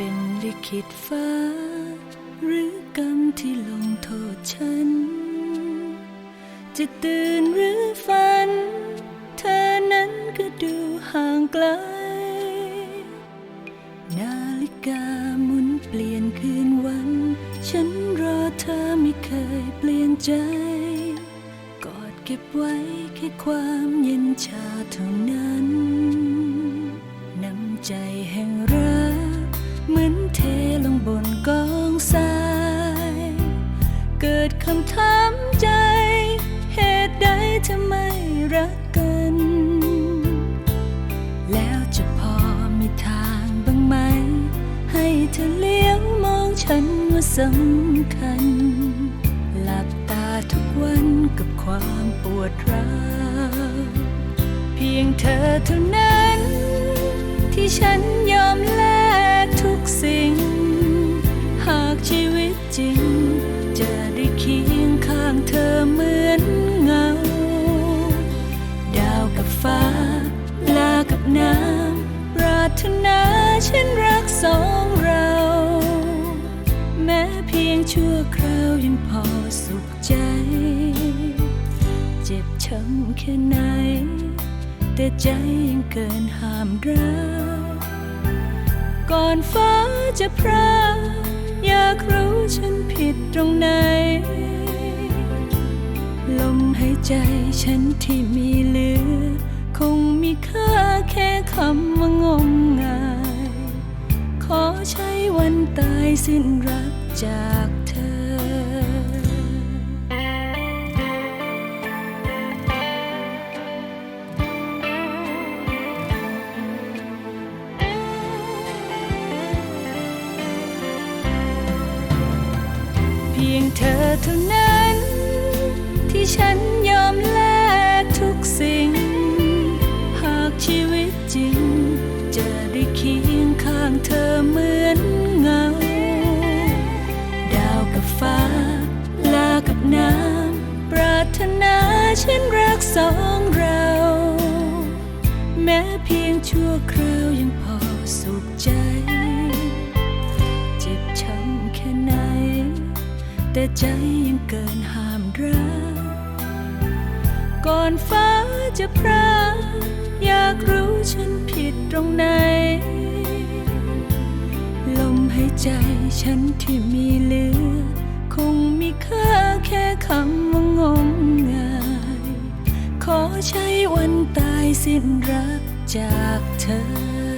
เป็นลิขิตฟ้า หรือกรรมที่ลงโทษฉัน จะตื่นหรือฝัน เธอนั้นก็ดูห่างไกล นาฬิกาหมุนเปลี่ยนคืนวัน ฉันรอเธอไม่เคยเปลี่ยนใจ กอดเก็บไว้แค่ความเย็นชาเท่านั้น น้ำใจแห่งรัก เหมือนเทลงบนกองทราย เกิดคำถามใจ เหตุใดเธอไม่รักกัน แล้วจะพอมีทางบ้างไหม ให้เธอเลี้ยวมองฉันว่าสำคัญ หลับตาทุกวันกับความปวดร้าวเพียงเธอเท่านั้น ถนาฉันรักสองเรา แม้เพียงชั่วคราวยังพอสุขใจ เจ็บช้ำแค่ไหน แต่ใจยังเกินห้ามรักก่อนฟ้าจะพราอยากรู้ฉันผิดตรงไหน ลมหายใจฉันที่มีเหลือ คงมีค่าแค่คำว่าง สิ้นรักจากเธอเพียงเธอเท่านั้น ที่ฉันยอม ฉันรักสองเรา แม้เพียงชั่วคราวยังพอสุขใจ เจ็บช้ำแค่ไหน แต่ใจยังเกินห้ามรัก ก่อนฟ้าจะพรากอยากรู้ฉันผิดตรงไหน ลมหายใจฉันที่มีเหลือ ใช้วันตายสิ้นรักจากเธอ